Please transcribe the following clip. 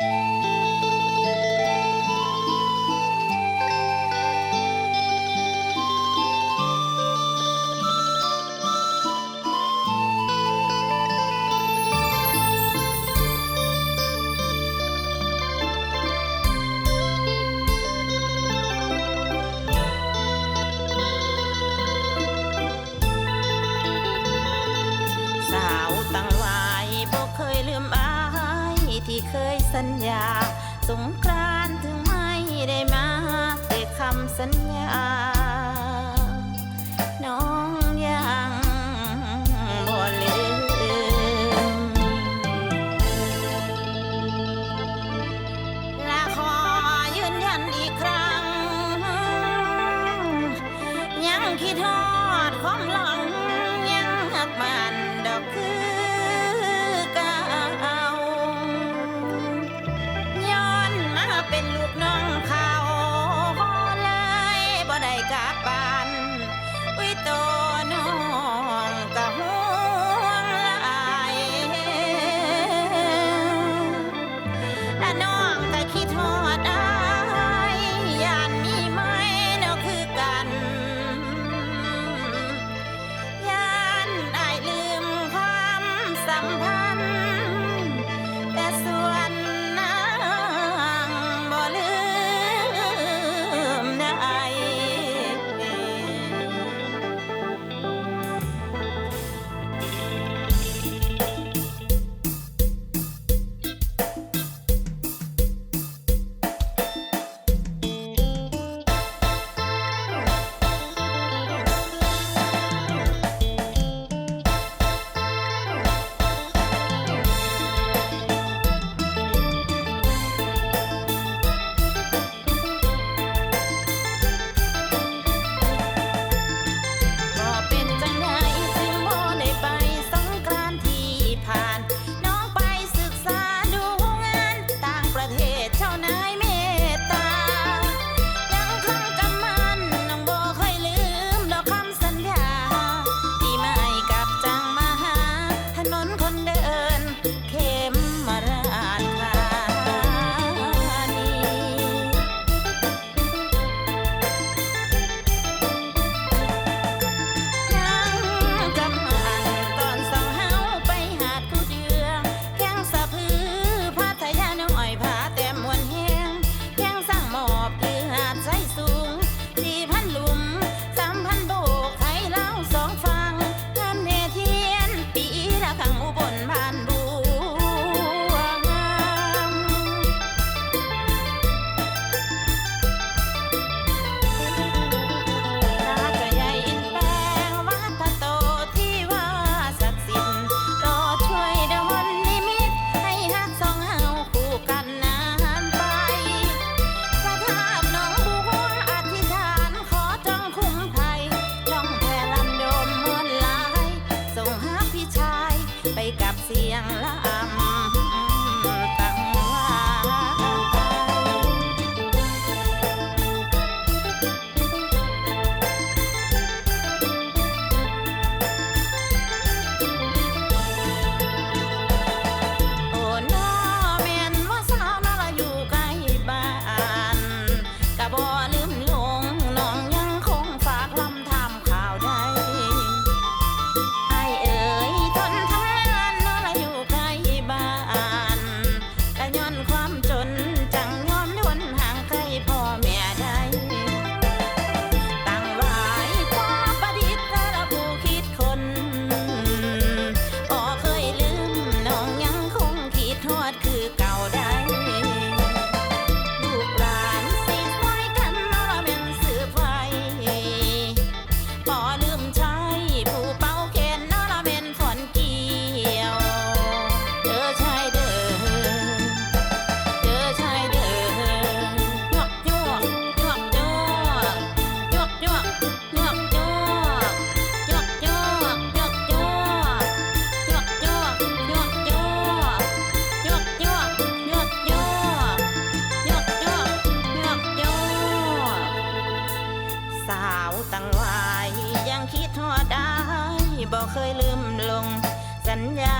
ส สัญญา สงกรานถึงไม่ได้มา แต่คำสัญญา น้องยังบ่ลืมและขอยืนยันอีกครั้ง ยังคิดทอดความหลัง บอกเคยลืมลง สัญญา